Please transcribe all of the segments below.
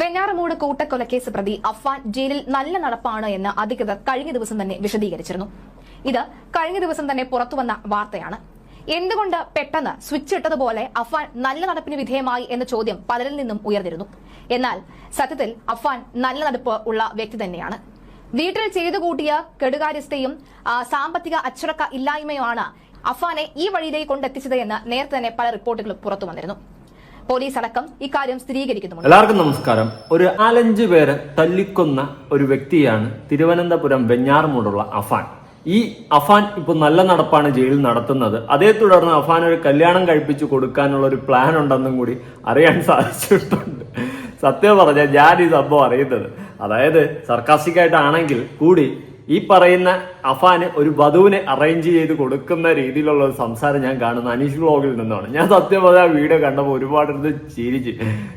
വെഞ്ഞാറമൂട് കൂട്ടക്കൊലക്കേസ് പ്രതി അഫ്വാൻ ജയിലിൽ നല്ല നടപ്പാണ് എന്ന് അധികൃതർ കഴിഞ്ഞ ദിവസം തന്നെ വിശദീകരിച്ചിരുന്നു. ഇത് കഴിഞ്ഞ ദിവസം തന്നെ പുറത്തുവന്ന വാർത്തയാണ്. എന്തുകൊണ്ട് പെട്ടെന്ന് സ്വിച്ച് ഇട്ടതുപോലെ അഫ്വാൻ നല്ല നടപ്പിന് വിധേയമായി എന്ന ചോദ്യം പലരിൽ നിന്നും ഉയർന്നിരുന്നു. എന്നാൽ സത്യത്തിൽ അഫ്വാൻ നല്ല നടപ്പ് ഉള്ള വ്യക്തി തന്നെയാണ്. വീട്ടിൽ ചെയ്തു കൂട്ടിയ കെടുകാര്യസ്ഥയും സാമ്പത്തിക അച്ചടക്ക ഇല്ലായ്മയുമാണ് അഫ്വാനെ ഈ വഴിയിലേക്ക് കൊണ്ടെത്തിച്ചത് എന്ന് നേരത്തെ തന്നെ പല റിപ്പോർട്ടുകളും പുറത്തു വന്നിരുന്നു. പോലീസ് അടക്കം ഇക്കാര്യം സ്ഥിരീകരിക്കുന്നുണ്ട്. എല്ലാവർക്കും നമസ്കാരം. ഒരു നാലഞ്ച് പേര് തല്ലിക്കൊന്ന ഒരു വ്യക്തിയാണ് തിരുവനന്തപുരം വെഞ്ഞാറുമൂടുള്ള അഫാൻ. ഈ അഫാൻ ഇപ്പൊ നല്ല നടപ്പാണ് ജയിലിൽ നടത്തുന്നത്. അതേ തുടർന്ന് അഫാൻ ഒരു കല്യാണം കഴിപ്പിച്ചു കൊടുക്കാനുള്ള ഒരു പ്ലാൻ ഉണ്ടെന്നും കൂടി അറിയാൻ സാധിച്ചിട്ടുണ്ട്. സത്യം പറഞ്ഞാൽ ഞാൻ ഈ സംഭവം അറിയുന്നത്. അതായത് സർക്കാസിക്കായിട്ടാണെങ്കിൽ കൂടി ഈ പറയുന്ന അഫാന് ഒരു വധുവിനെ അറേഞ്ച് ചെയ്ത് കൊടുക്കുന്ന രീതിയിലുള്ള ഒരു സംസാരം ഞാൻ കാണുന്ന. അനീഷ് വ്ളോഗിൽ നിന്നാണ്. ഞാൻ സത്യം ആ വീഡിയോ കണ്ടപ്പോൾ ഒരുപാട് ഇരുന്ന് ചിരിച്ച്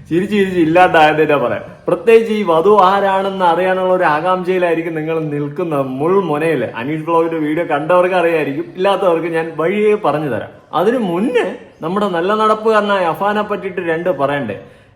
ചിരിച്ച് ചിരിച്ച് ഇല്ലാണ്ടായതിനെ പറയാം. പ്രത്യേകിച്ച് ഈ വധു ആരാണെന്ന് അറിയാനുള്ള ഒരു ആകാംക്ഷയിലായിരിക്കും നിങ്ങൾ നിൽക്കുന്ന മുൾ മുൾമുനയിൽ അനീഷ് വ്ളോഗിന്റെ വീഡിയോ കണ്ടവർക്ക് അറിയായിരിക്കും ഇല്ലാത്തവർക്ക് ഞാൻ വഴിയെ പറഞ്ഞു തരാം. അതിനു മുന്നേ നമ്മുടെ നല്ല നടപ്പുകാരനായ അഫാനെ പറ്റിയിട്ട് രണ്ട് പറയണ്ടേ?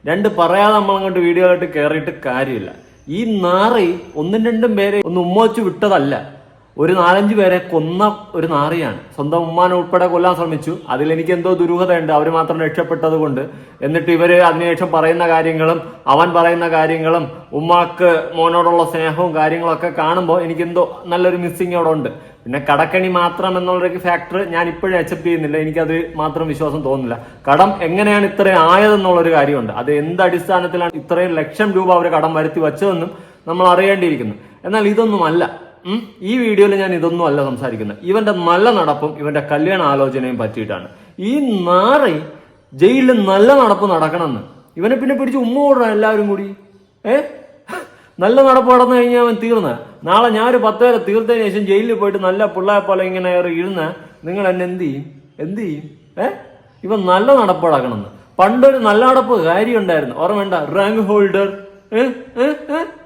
രണ്ട് പറയാതെ നമ്മളങ്ങോട്ട് വീഡിയോ ആയിട്ട് കയറിയിട്ട് കാര്യമില്ല. ഈ നാറി ഒന്നും രണ്ടും പേരെ ഒന്ന് ഉമ്മ വെച്ച് വിട്ടതല്ല. ഒരു നാലഞ്ച് പേരെ കൊന്ന ഒരു നാറിയാണ്. സ്വന്തം ഉമ്മാനെ ഉൾപ്പെടെ കൊല്ലാൻ ശ്രമിച്ചു. അതിൽ എനിക്ക് എന്തോ ദുരൂഹതയുണ്ട്. അവർ മാത്രം രക്ഷപ്പെട്ടത് കൊണ്ട്. എന്നിട്ട് ഇവർ അതിനുശേഷം പറയുന്ന കാര്യങ്ങളും അവൻ പറയുന്ന കാര്യങ്ങളും ഉമ്മാക്ക് മോനോടുള്ള സ്നേഹവും കാര്യങ്ങളൊക്കെ കാണുമ്പോൾ എനിക്ക് എന്തോ നല്ലൊരു മിസ്സിങ് അവിടെ ഉണ്ട്. പിന്നെ കടക്കണി മാത്രം എന്നുള്ളൊരു ഫാക്ടർ ഞാൻ ഇപ്പോഴും അക്സെപ്റ്റ് ചെയ്യുന്നില്ല. എനിക്കത് മാത്രം വിശ്വാസം തോന്നുന്നില്ല. കടം എങ്ങനെയാണ് ഇത്രയും ആയതെന്നുള്ളൊരു കാര്യമുണ്ട്. അത് എന്ത് അടിസ്ഥാനത്തിലാണ് ഇത്രയും ലക്ഷം രൂപ അവർ കടം വരുത്തി വെച്ചതെന്നും നമ്മൾ അറിയേണ്ടിയിരിക്കുന്നു. എന്നാൽ ഇതൊന്നുമല്ല. ഈ വീഡിയോയിൽ ഞാൻ ഇതൊന്നും അല്ല സംസാരിക്കുന്നത്. ഇവന്റെ നല്ല നടപ്പും ഇവന്റെ കല്യാണ ആലോചനയും പറ്റിയിട്ടാണ്. ഈ നാറി ജയിലിൽ നല്ല നടപ്പ് നടക്കണമെന്ന്. ഇവനെ പിന്നെ പിടിച്ച് ഉമ്മ ഓടണം എല്ലാവരും കൂടി. ഏ? നല്ല നടപ്പ് നടന്നു കഴിഞ്ഞാൽ അവൻ തീർന്ന. നാളെ ഞാനൊരു പത്ത് പേരെ തീർത്തതിന് ശേഷം ജയിലിൽ പോയിട്ട് നല്ല പിള്ളേരെ പോലെ ഇങ്ങനെ ഇരുന്ന നിങ്ങൾ എന്നെ എന്ത് ചെയ്യും? എന്ത് ചെയ്യും? ഏ? ഇവൻ നല്ല നടപ്പ് നടക്കണമെന്ന്. പണ്ടൊരു നല്ല നടപ്പ് കാര്യം ഉണ്ടായിരുന്നു ഓർമ്മ വേണ്ട റാങ്ക് ഹോൾഡർ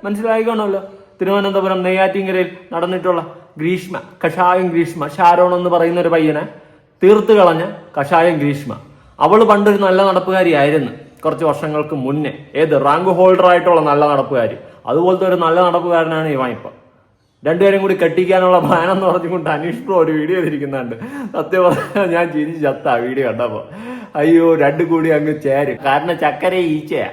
മനസ്സിലായിക്കോണമല്ലോ തിരുവനന്തപുരം നെയ്യാറ്റിങ്കരയിൽ നടന്നിട്ടുള്ള ഗ്രീഷ്മ കഷായം ഗ്രീഷ്മ ഷാരോൺ എന്ന് പറയുന്ന ഒരു പയ്യനെ തീർത്ത് കളഞ്ഞ കഷായം ഗ്രീഷ്മ. അവൾ പണ്ടൊരു നല്ല നടപ്പുകാരിയായിരുന്നു. കുറച്ച് വർഷങ്ങൾക്ക് മുന്നേ. ഏത്? റാങ്ക് ഹോൾഡർ ആയിട്ടുള്ള നല്ല നടപ്പുകാരി. അതുപോലത്തെ ഒരു നല്ല നടപ്പുകാരനാണ് ഇവൻ ഇപ്പൊ. രണ്ടുപേരും കൂടി കെട്ടിക്കാനുള്ള പ്ലാൻ എന്ന് പറഞ്ഞുകൊണ്ട് അനീഷ് പ്രോ ഒരു വീഡിയോ ഇരിക്കുന്നുണ്ട് സത്യം പറഞ്ഞാൽ ഞാൻ ചിരിച്ച് ചത്ത വീഡിയോ കണ്ടപ്പോ. അയ്യോ രണ്ടും കൂടി അങ്ങ് ചേരും. കാരണം ചക്കര ഈച്ചയാ.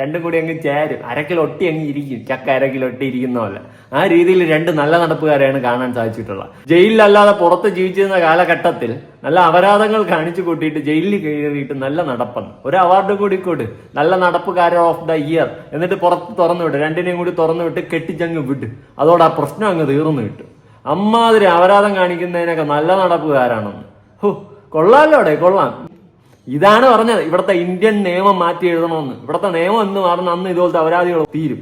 രണ്ടും കൂടി അങ്ങ് ചേരും. അരക്കിലൊട്ടി അങ്ങ് ഇരിക്കും. ചക്ക അരക്കിലൊട്ടി ഇരിക്കുന്ന പോലെ. ആ രീതിയിൽ രണ്ട് നല്ല നടപ്പുകാരെയാണ് കാണാൻ സാധിച്ചിട്ടുള്ളത്. ജയിലിലല്ലാതെ പുറത്ത് ജീവിച്ചിരുന്ന കാലഘട്ടത്തിൽ നല്ല അപരാധങ്ങൾ കാണിച്ചു കൂട്ടിയിട്ട് ജയിലിൽ കയറിയിട്ട് നല്ല നടപ്പെന്ന് ഒരു അവാർഡ് കൂടി കൊടു. നല്ല നടപ്പുകാരൻ ഓഫ് ദ ഇയർ എന്നിട്ട് പുറത്ത് തുറന്നു വിട്ട് രണ്ടിനെയും കൂടി തുറന്നു വിട്ട് കെട്ടിച്ചങ്ങ് വിട്. അതോടെ ആ പ്രശ്നം അങ്ങ് തീർന്നു കിട്ടും. അമ്മാതിരി അപരാധം കാണിക്കുന്നതിനൊക്കെ നല്ല നടപ്പുകാരാണെന്ന്. ഹോ കൊള്ളാലോടെ കൊള്ളാം. ഇതാണ് പറഞ്ഞത്. ഇവിടുത്തെ ഇന്ത്യൻ നിയമം മാറ്റി എഴുതണമെന്ന്. ഇവിടുത്തെ നിയമം എന്ന് മാറുന്ന അന്ന് ഇതുപോലത്തെ അപരാധികൾ തീരും.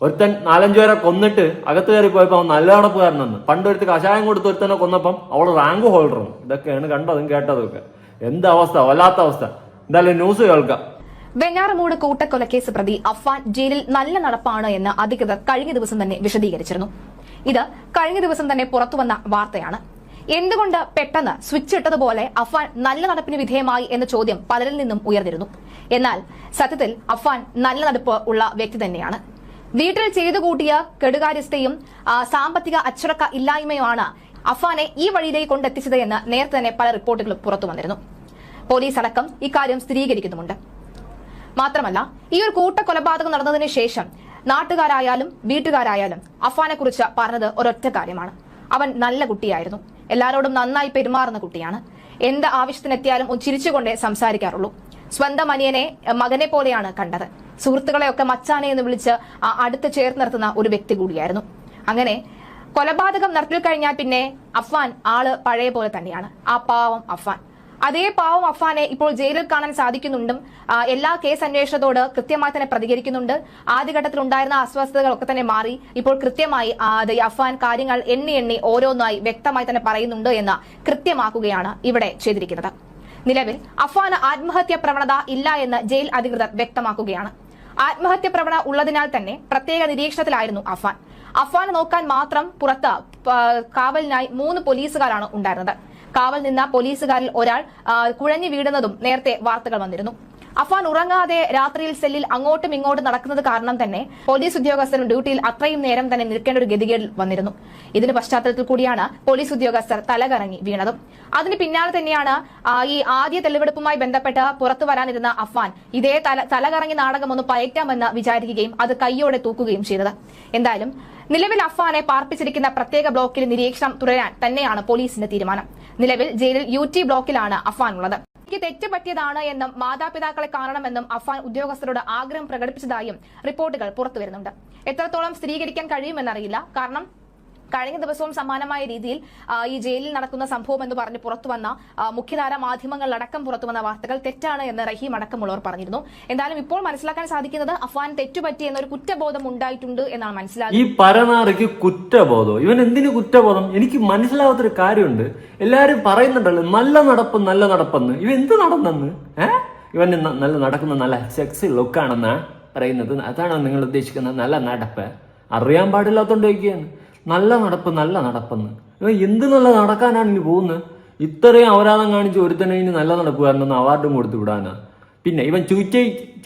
ഒരുത്തൻ നാലഞ്ചു പേരെ കൊന്നിട്ട് അകത്ത് കയറി പോയപ്പോൾ നല്ല നടപ്പുകാരനെന്ന്. പണ്ട് ഒരുത്ത് കഷായം കൊടുത്ത് ഒരുത്തനെ കൊന്നപ്പം അവൾ റാങ്ക് ഹോൾഡറും ഇതൊക്കെയാണ് കണ്ടതും കേട്ടതും എന്ത് അവസ്ഥ? വല്ലാത്ത അവസ്ഥ. എന്തായാലും ന്യൂസ് കേൾക്കാം. വെഞ്ഞാറമൂട് കൂട്ടക്കൊലക്കേസ് പ്രതി അഫ്വാൻ ജയിലിൽ നല്ല നടപ്പാണ് എന്ന് അധികൃതർ കഴിഞ്ഞ ദിവസം തന്നെ വിശദീകരിച്ചിരുന്നു. ഇത് കഴിഞ്ഞ ദിവസം തന്നെ പുറത്തുവന്ന വാർത്തയാണ്. എന്തുകൊണ്ട് പെട്ടെന്ന് സ്വിച്ച് ഇട്ടതുപോലെ അഫ്വാൻ നല്ല നടപ്പിന് വിധേയമായി എന്ന ചോദ്യം പലരിൽ നിന്നും ഉയർന്നിരുന്നു. എന്നാൽ സത്യത്തിൽ അഫ്വാൻ നല്ല നടപ്പ് ഉള്ള വ്യക്തി തന്നെയാണ്. വീട്ടിൽ ചെയ്തു കൂട്ടിയ കെടുകാര്യസ്ഥയും സാമ്പത്തിക അച്ചടക്ക ഇല്ലായ്മയുമാണ് അഫ്വാനെ ഈ വഴിയിലേക്ക് കൊണ്ടെത്തിച്ചത് എന്ന് നേരത്തെ തന്നെ പല റിപ്പോർട്ടുകളും പുറത്തു വന്നിരുന്നു. പോലീസ് അടക്കം ഇക്കാര്യം സ്ഥിരീകരിക്കുന്നുമുണ്ട്. മാത്രമല്ല ഈ ഒരു കൂട്ടക്കൊലപാതകം നടന്നതിന് ശേഷം നാട്ടുകാരായാലും വീട്ടുകാരായാലും അഫാനെ കുറിച്ച് പറഞ്ഞത് ഒരൊറ്റ കാര്യമാണ്. അവൻ നല്ല കുട്ടിയായിരുന്നു. എല്ലാവരോടും നന്നായി പെരുമാറുന്ന കുട്ടിയാണ്. എന്ത് ആവശ്യത്തിനെത്തിയാലും ചിരിച്ചുകൊണ്ടേ സംസാരിക്കാറുള്ളൂ. സ്വന്തം അനിയനെ മകനെ പോലെയാണ് കണ്ടത്. സുഹൃത്തുക്കളെയൊക്കെ മച്ചാനെ എന്ന് വിളിച്ച് അടുത്ത് ചേർത്ത് നിർത്തുന്ന ഒരു വ്യക്തി കൂടിയായിരുന്നു. അങ്ങനെ കൊലപാതകം നടത്തി കഴിഞ്ഞാൽ പിന്നെ അഫ്വാൻ ആൾ പഴയ പോലെ തന്നെയാണ്. ആ പാവം അഫാൻ അതേ പാവം അഫാനെ ഇപ്പോൾ ജയിലിൽ കാണാൻ സാധിക്കുന്നുണ്ടും. എല്ലാ കേസ് അന്വേഷണത്തോട് കൃത്യമായി തന്നെ പ്രതികരിക്കുന്നുണ്ട്. ആദ്യഘട്ടത്തിൽ ഉണ്ടായിരുന്ന അസ്വസ്ഥതകളൊക്കെ തന്നെ മാറി. ഇപ്പോൾ കൃത്യമായി അഫാൻ കാര്യങ്ങൾ എണ്ണി എണ്ണി ഓരോന്നായി വ്യക്തമായി തന്നെ പറയുന്നുണ്ട് എന്ന് കൃത്യമാക്കുകയാണ് ഇവിടെ ചെയ്തിരിക്കുന്നത്. നിലവിൽ അഫാന് ആത്മഹത്യ പ്രവണത ഇല്ല എന്ന് ജയിൽ അധികൃതർ വ്യക്തമാക്കുകയാണ്. ആത്മഹത്യ പ്രവണത ഉള്ളതിനാൽ തന്നെ പ്രത്യേക നിരീക്ഷണത്തിലായിരുന്നു അഫാൻ അഫാനെ നോക്കാൻ മാത്രം പുറത്ത് കാവലിനായി മൂന്ന് പോലീസുകാരാണ് ഉണ്ടായിരുന്നത്. കാവൽ നിന്ന പോലീസുകാരിൽ ഒരാൾ കുഴഞ്ഞു വീഴുന്നതും നേരത്തെ വാർത്തകൾ വന്നിരുന്നു. അഫാൻ ഉറങ്ങാതെ രാത്രിയിൽ സെല്ലിൽ അങ്ങോട്ടും ഇങ്ങോട്ടും നടക്കുന്നത് കാരണം തന്നെ പോലീസ് ഉദ്യോഗസ്ഥനും ഡ്യൂട്ടിയിൽ അത്രയും നേരം തന്നെ നിൽക്കേണ്ട ഒരു ഗതികേടിൽ വന്നിരുന്നു. ഇതിന്റെ പശ്ചാത്തലത്തിൽ കൂടിയാണ് പോലീസ് ഉദ്യോഗസ്ഥർ തലകറങ്ങി വീണതും. അതിന് പിന്നാലെ തന്നെയാണ് ഈ ആദ്യ തെളിവെടുപ്പുമായി ബന്ധപ്പെട്ട് പുറത്തു വരാനിരുന്ന അഫാൻ ഇതേ തല തലകറങ്ങി നാടകം ഒന്ന് പയറ്റാമെന്ന് വിചാരിക്കുകയും അത് കൈയോടെ തൂക്കുകയും ചെയ്തത്. എന്തായാലും നിലവിൽ അഫ്വാനെ പാർപ്പിച്ചിരിക്കുന്ന പ്രത്യേക ബ്ലോക്കിൽ നിരീക്ഷണം തുടരാൻ തന്നെയാണ് പോലീസിന്റെ തീരുമാനം. നിലവിൽ ജയിലിൽ യു ബ്ലോക്കിലാണ് അഫ്വാൻ ഉള്ളത്. എനിക്ക് തെറ്റ് പറ്റിയതാണ് എന്നും മാതാപിതാക്കളെ കാണണമെന്നും അഫാൻ ഉദ്യോഗസ്ഥരോട് ആഗ്രഹം പ്രകടിപ്പിച്ചതായും റിപ്പോർട്ടുകൾ പുറത്തുവരുന്നുണ്ട്. എത്രത്തോളം സ്ഥിരീകരിക്കാൻ കഴിയുമെന്നറിയില്ല. കാരണം കഴിഞ്ഞ ദിവസവും സമാനമായ രീതിയിൽ ഈ ജയിലിൽ നടക്കുന്ന സംഭവം എന്ന് പറഞ്ഞ് പുറത്തു വന്ന ആ, മുഖ്യധാര മാധ്യമങ്ങളിലടക്കം പുറത്തു വന്ന വാർത്തകൾ തെറ്റാണ് എന്ന് റഹീം അടക്കമുള്ളവർ പറഞ്ഞിരുന്നു. എന്തായാലും ഇപ്പോൾ മനസ്സിലാക്കാൻ സാധിക്കുന്നത് അഫാൻ തെറ്റുപറ്റി എന്നൊരു കുറ്റബോധം ഉണ്ടായിട്ടുണ്ട് എന്നാണ് മനസ്സിലാക്കുന്നത് ഈ പരനാറിക്ക് കുറ്റബോധം ഇവൻ എന്തിന് കുറ്റബോധം? എനിക്ക് മനസ്സിലാവാത്തൊരു കാര്യമുണ്ട്. എല്ലാരും പറയുന്നുണ്ടല്ലോ നല്ല നടപ്പ് നല്ല നടപ്പെന്ന്. ഇവ എന്ത് നടന്നെന്ന്? ഏ? ഇവൻ നല്ല നടക്കുന്ന നല്ല സെക്സി ലുക്കാണെന്നാ പറയുന്നത്. അതാണോ നിങ്ങൾ ഉദ്ദേശിക്കുന്ന നല്ല നടപ്പ്. അറിയാൻ പാടില്ലാത്തോണ്ട് ചോദിക്കുകയാണ്. നല്ല നടപ്പ് നല്ല നടപ്പെന്ന്. എന്ത് നല്ല നടക്കാനാണ് ഇനി പോകുന്നത് ഇത്രയും അപരാധം കാണിച്ച് ഒരുത്തനെ ഇനി നല്ല നടപ്പുകാരനൊന്ന് അവാർഡും കൊടുത്തു വിടാനാ. പിന്നെ ഇവൻ ചൂച്ച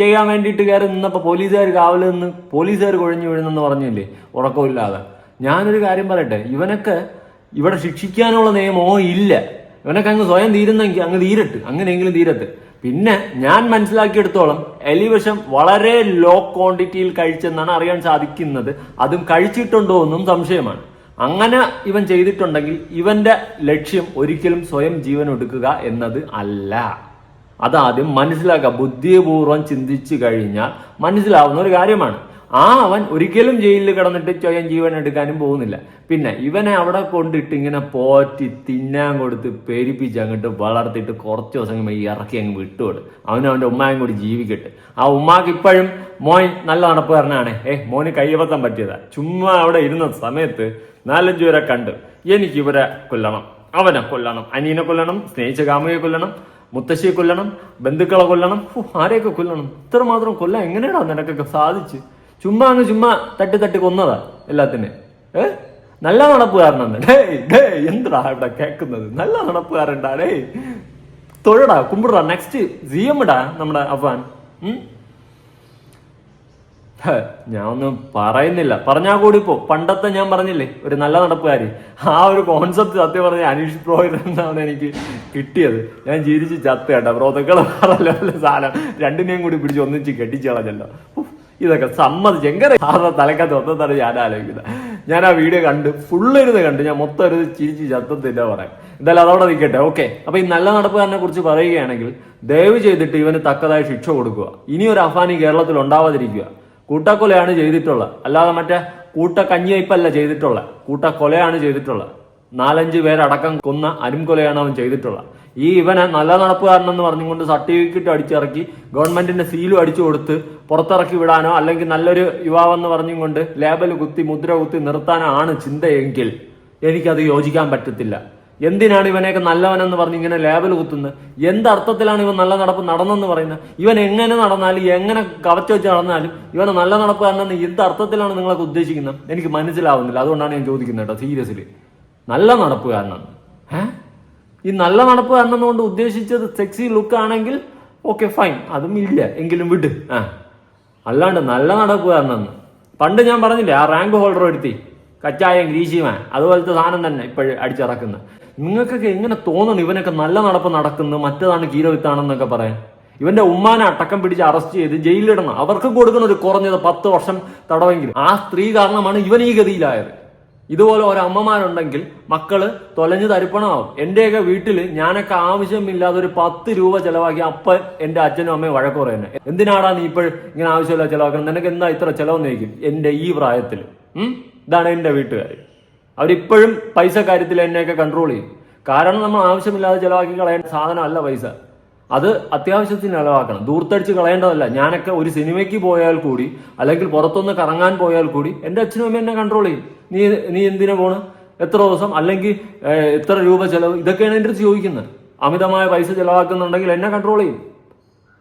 ചെയ്യാൻ വേണ്ടിയിട്ട് കയറി നിന്നപ്പോൾ പോലീസുകാർ കാവൽ നിന്ന് പോലീസുകാർ കുഴഞ്ഞു വീഴുന്നെന്ന് പറഞ്ഞില്ലേ? ഉറക്കമില്ലാതെ. ഞാനൊരു കാര്യം പറയട്ടെ ഇവനൊക്കെ ഇവിടെ ശിക്ഷിക്കാനുള്ള നിയമമോ ഇല്ല. ഇവനൊക്കെ അങ്ങ് സ്വയം തീരുന്നെങ്കിൽ അങ്ങ് തീരട്ട് അങ്ങനെയെങ്കിലും തീരട്ട്. പിന്നെ ഞാൻ മനസ്സിലാക്കിയെടുത്തോളം എലിവശം വളരെ ലോ ക്വാണ്ടിറ്റിയിൽ കഴിച്ചെന്നാണ് അറിയാൻ സാധിക്കുന്നത്. അതും കഴിച്ചിട്ടുണ്ടോ എന്നും സംശയമാണ്. അങ്ങനെ ഇവൻ ചെയ്തിട്ടുണ്ടെങ്കിൽ ഇവന്റെ ലക്ഷ്യം ഒരിക്കലും സ്വയം ജീവൻ ഒടുക്കുക എന്നത് അല്ല. അതാദ്യം മനസ്സിലാക്കുക. ബുദ്ധിപൂർവം ചിന്തിച്ചു കഴിഞ്ഞാൽ മനസ്സിലാവുന്ന ഒരു കാര്യമാണ്. ആ അവൻ ഒരിക്കലും ജയിലിൽ കിടന്നിട്ട് സ്വയം ജീവൻ എടുക്കാനും പോകുന്നില്ല. പിന്നെ ഇവനെ അവിടെ കൊണ്ടിട്ട് ഇങ്ങനെ പോറ്റി തിന്നാൻ കൊടുത്ത് പെരിപ്പിച്ച് അങ്ങോട്ട് വളർത്തിയിട്ട് കുറച്ച് ദിവസം ഇറക്കി അങ്ങ് വിട്ടുകൊടു അവനും അവന്റെ ഉമ്മായും കൂടി ജീവിക്കട്ടെ. ആ ഉമ്മാക്ക് ഇപ്പോഴും മോൻ നല്ല നടപ്പുകാരനാണ് ഏ മോന് കയ്യബദ്ധം പറ്റിയതാ. ചുമ്മാ അവിടെ ഇരുന്ന സമയത്ത് നാലഞ്ചു പേരെ കണ്ട് എനിക്ക് ഇവരെ കൊല്ലണം. അവനെ കൊല്ലണം. അനിയനെ കൊല്ലണം. സ്നേഹിച്ച കാമുകയെ കൊല്ലണം. മുത്തശ്ശിയെ കൊല്ലണം. ബന്ധുക്കളെ കൊല്ലണം. ആരെയൊക്കെ കൊല്ലണം? ഇത്രമാത്രം കൊല്ലാൻ എങ്ങനെയാടാ നിനക്കൊക്കെ സാധിച്ച്? ചുമ്മാ അങ്ങ് ചുമ്മാ തട്ടി തട്ടി കൊന്നതാ എല്ലാത്തിനെ. ഏ? നല്ല നടപ്പുകാരനാണ്. ഡേ ഡേ എന്താ ഇവിടെ കേൾക്കുന്നത് നല്ല നടപ്പുകാരൻടാ ഡേ തൊഴടാ കുമ്പിടാ നെക്സ്റ്റ് സി എം ഇടാ നമ്മുടെ അഫാൻ ഞാൻ ഒന്നും പറയുന്നില്ല. പറഞ്ഞാൽ കൂടി ഇപ്പോ പണ്ടത്തെ ഞാൻ പറഞ്ഞില്ലേ ഒരു നല്ല നടപ്പുകാരി. ആ ഒരു കോൺസെപ്റ്റ് സത്യം പറഞ്ഞ അനീഷ് ബ്രോയിൽ നിന്നാണ് എനിക്ക് കിട്ടിയത്. ഞാൻ ജീവിച്ച് ചത്ത കേട്ടോ. ബ്രോതക്കളെ പറഞ്ഞ സാധനം രണ്ടിനെയും കൂടി പിടിച്ച് ഒന്നിച്ച് കെട്ടിച്ചു കളഞ്ഞല്ലോ. ഇതൊക്കെ സമ്മതിച്ച് എങ്ങനെ സാറിന്റെ തലക്കത്ത് ഒന്നെന്നാണ് ഞാൻ ആലോചിക്കുന്നത്. ഞാൻ ആ വീഡിയോ കണ്ട് ഫുള്ള് ഇരുന്ന് കണ്ട് ഞാൻ മൊത്തം ഒരു ചിരിച്ച് ചത്തത്തില്ല പറയാം എന്തായാലും അതവിടെ നിൽക്കട്ടെ. ഓക്കെ അപ്പൊ ഈ നല്ല നടപ്പുകാരനെ കുറിച്ച് പറയുകയാണെങ്കിൽ ദയവ് ചെയ്തിട്ട് ഇവന് തക്കതായ ശിക്ഷ കൊടുക്കുക. ഇനി ഒരു അഫാനി കേരളത്തിൽ ഉണ്ടാവാതിരിക്കുക. കൂട്ടക്കൊലയാണ് ചെയ്തിട്ടുള്ളത്. അല്ലാതെ മറ്റേ കൂട്ടക്കഞ്ഞിവയ്പല്ല ചെയ്തിട്ടുള്ളത്. കൂട്ടക്കൊലയാണ് ചെയ്തിട്ടുള്ളത്. നാലഞ്ച് പേരടക്കം കൊന്ന അരുംകൊലയാണ് അവൻ ചെയ്തിട്ടുള്ളത്. ഈ ഇവനെ നല്ല നടപ്പുകാരനെന്ന് പറഞ്ഞുകൊണ്ട് സർട്ടിഫിക്കറ്റ് അടിച്ചിറക്കി ഗവൺമെന്റിന്റെ സീലും അടിച്ചു കൊടുത്ത് പുറത്തിറക്കി വിടാനോ അല്ലെങ്കിൽ നല്ലൊരു യുവാവെന്ന് പറഞ്ഞും കൊണ്ട് ലേബൽ കുത്തി മുദ്ര കുത്തി നിർത്താനോ ആണ് ചിന്തയെങ്കിൽ എനിക്കത് യോജിക്കാൻ പറ്റത്തില്ല. എന്തിനാണ് ഇവനെയൊക്കെ നല്ലവനെന്ന് പറഞ്ഞ് ഇങ്ങനെ ലേബൽ കുത്തുന്നത്? എന്തർത്ഥത്തിലാണ് ഇവൻ നല്ല നടപ്പ് നടന്നെന്ന് പറയുന്നത്? ഇവൻ എങ്ങനെ നടന്നാലും എങ്ങനെ കവച്ച് വെച്ച് നടന്നാലും ഇവനെ നല്ല നടപ്പുകാരനെന്ന് എന്ത് അർത്ഥത്തിലാണ് നിങ്ങളൊക്കെ ഉദ്ദേശിക്കുന്നത്? എനിക്ക് മനസ്സിലാവുന്നില്ല. അതുകൊണ്ടാണ് ഞാൻ ചോദിക്കുന്നത് കേട്ടോ സീരിയസ്ലി. നല്ല നടപ്പ് നടപ്പുകാരനാണ്. ഏ? ഈ നല്ല നടപ്പ് എന്നതുകൊണ്ട് ഉദ്ദേശിച്ചത് സെക്സി ലുക്ക് ആണെങ്കിൽ ഓക്കെ ഫൈൻ അതും ഇല്ല. എങ്കിലും വിട്. ആ. അല്ലാണ്ട് നല്ല നടപ്പ് എന്നു. പണ്ട് ഞാൻ പറഞ്ഞില്ലേ ആ റാങ്ക് ഹോൾഡർ എടുത്തി കച്ചായം ഗ്രീശിമാൻ അതുപോലത്തെ സാധനം തന്നെ ഇപ്പോഴും അടിച്ചിറക്കുന്നത് നിങ്ങൾക്കൊക്കെ എങ്ങനെ തോന്നുന്നു ഇവനൊക്കെ നല്ല നടപ്പ് നടക്കുന്നു മറ്റേതാണ് കീരവിത്താണെന്നൊക്കെ പറയാൻ? ഇവന്റെ ഉമ്മാനെ അടക്കം പിടിച്ച് അറസ്റ്റ് ചെയ്ത് ജയിലിലിടണം. അവർക്കും കൊടുക്കുന്ന ഒരു കുറഞ്ഞത് പത്ത് വർഷം തടവെങ്കിലും. ആ സ്ത്രീ കാരണമാണ് ഇവൻ ഈ ഗതിയിലായത്. ഇതുപോലെ ഓരോ അമ്മമാരുണ്ടെങ്കിൽ മക്കൾ തൊലഞ്ഞു തരിപ്പണമാവും. എന്റെയൊക്കെ വീട്ടിൽ ഞാനൊക്കെ ആവശ്യമില്ലാതെ ഒരു പത്ത് രൂപ ചെലവാക്കി അപ്പ എന്റെ അച്ഛനും അമ്മയും വഴക്ക് പറയുന്നത് എന്തിനാടാ നീ ഇപ്പോൾ ഇങ്ങനെ ആവശ്യമില്ല ചെലവാക്കണം? നിനക്ക് എന്താ ഇത്ര ചെലവെന്ന് ചോദിക്കും. എന്റെ ഈ പ്രായത്തിൽ ഇതാണ് എന്റെ വീട്ടുകാർ അവരിപ്പോഴും പൈസ കാര്യത്തിൽ എന്നെയൊക്കെ കൺട്രോൾ ചെയ്യും. കാരണം നമ്മൾ ആവശ്യമില്ലാതെ ചെലവാക്കി കളയേണ്ട സാധനമല്ല പൈസ. അത് അത്യാവശ്യത്തിന് ചെലവാക്കണം. ദൂർത്തടിച്ച് കളയേണ്ടതല്ല. ഞാനൊക്കെ ഒരു സിനിമയ്ക്ക് പോയാൽ കൂടി അല്ലെങ്കിൽ പുറത്തൊന്ന് കറങ്ങാൻ പോയാൽ കൂടി എന്റെ അച്ഛനും അമ്മയും എന്നെ കൺട്രോൾ ചെയ്യും. നീ നീ എന്തിനു പോണ്? എത്ര ദിവസം? അല്ലെങ്കിൽ എത്ര രൂപ ചെലവ്? ഇതൊക്കെയാണ് എന്റെ അടുത്ത് ചോദിക്കുന്നത്. അമിതമായ പൈസ ചിലവാക്കുന്നുണ്ടെങ്കിൽ എന്നെ കൺട്രോൾ ചെയ്യും.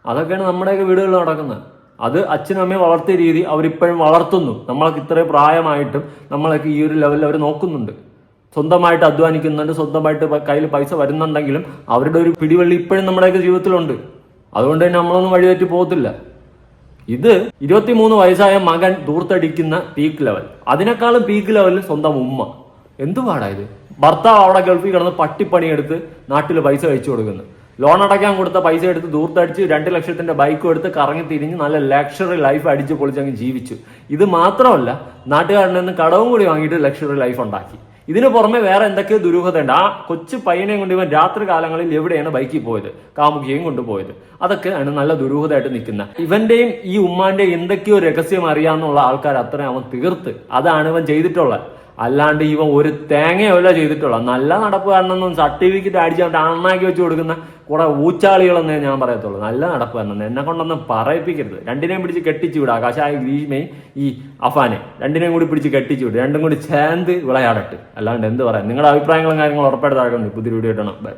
അതൊക്കെയാണ് നമ്മുടെയൊക്കെ വീടുകളിൽ നടക്കുന്നത്. അത് അച്ഛനും അമ്മയും വളർത്തിയ രീതി അവരിപ്പോഴും വളർത്തുന്നു. നമ്മളൊക്കെ ഇത്രയും പ്രായമായിട്ടും നമ്മളൊക്കെ ഈ ഒരു ലെവലിൽ അവർ നോക്കുന്നുണ്ട്. സ്വന്തമായിട്ട് അധ്വാനിക്കുന്നുണ്ട് സ്വന്തമായിട്ട് കയ്യിൽ പൈസ വരുന്നുണ്ടെങ്കിലും അവരുടെ ഒരു പിടിവള്ളി ഇപ്പോഴും നമ്മുടെയൊക്കെ ജീവിതത്തിലുണ്ട്. അതുകൊണ്ട് തന്നെ നമ്മളൊന്നും വഴിതെറ്റി പോകത്തില്ല. ഇത് ഇരുപത്തിമൂന്ന് വയസ്സായ മകൻ ദൂർത്തടിക്കുന്ന പീക്ക് ലെവൽ അതിനേക്കാളും പീക്ക് ലെവലിൽ സ്വന്തം ഉമ്മ. എന്തുപാടാ ഇത്? ഭർത്താവ് അവിടെ ഗൾഫിൽ കിടന്ന് പട്ടിപ്പണിയെടുത്ത് നാട്ടിൽ പൈസ കഴിച്ചു കൊടുക്കുന്നു. ലോൺ അടയ്ക്കാൻ കൊടുത്ത പൈസ എടുത്ത് ദൂർത്തടിച്ച് രണ്ട് ലക്ഷത്തിന്റെ ബൈക്കും എടുത്ത് കറങ്ങി തിരിഞ്ഞ് നല്ല ലക്ഷറി ലൈഫ് അടിച്ച് പൊളിച്ചങ്ങ് ജീവിച്ചു. ഇത് മാത്രമല്ല നാട്ടുകാരനിൽ നിന്ന് കടവും കൂടി വാങ്ങിയിട്ട് ലക്ഷറി ലൈഫ് ഉണ്ടാക്കി. ഇതിന് പുറമെ വേറെ എന്തൊക്കെയോ ദുരൂഹതയുണ്ട്. ആ കൊച്ചു പയ്യനെയും കൊണ്ട് ഇവൻ രാത്രി കാലങ്ങളിൽ എവിടെയാണ് ബൈക്കിൽ പോയത്? കാമുകിയെയും കൊണ്ടുപോയത് അതൊക്കെ ആണ് നല്ല ദുരൂഹതയായിട്ട് നിൽക്കുന്ന ഇവന്റെയും ഈ ഉമ്മാന്റെയും എന്തൊക്കെയോ രഹസ്യം അറിയാന്നുള്ള ആൾക്കാർ അത്രയും അവൻ തീർത്ത്. അതാണ് ഇവൻ ചെയ്തിട്ടുള്ളത്. അല്ലാണ്ട് ഇവ ഒരു തേങ്ങയല്ല ചെയ്തിട്ടുള്ള നല്ല നടപ്പ് നടപ്പുകാരനൊന്നും സർട്ടിഫിക്കറ്റ് അടിച്ചുകൊണ്ട് അണ്ണാക്കി വെച്ച് കൊടുക്കുന്ന കുറെ ഊച്ചാളികളെന്നേ ഞാൻ പറയത്തുള്ളൂ. നല്ല നടപ്പുകാരനെന്ന് എന്നെ കൊണ്ടൊന്നും പറയിപ്പിക്കരുത്. രണ്ടിനെയും പിടിച്ച് കെട്ടിച്ചു വിടുക കഷായ ഗ്രീഷ്മയും ഈ അഫാനെ. രണ്ടിനെയും കൂടി പിടിച്ച് കെട്ടിച്ചു വിടുക രണ്ടും കൂടി ചേർന്ന് വിളയാടട്ട്. അല്ലാണ്ട് എന്ത് പറയാം നിങ്ങളുടെ അഭിപ്രായങ്ങളും കാര്യങ്ങളും ഉറപ്പായിട്ട് താഴെ പുതിയ വീഡിയോ ഇട്ടണം ബൈ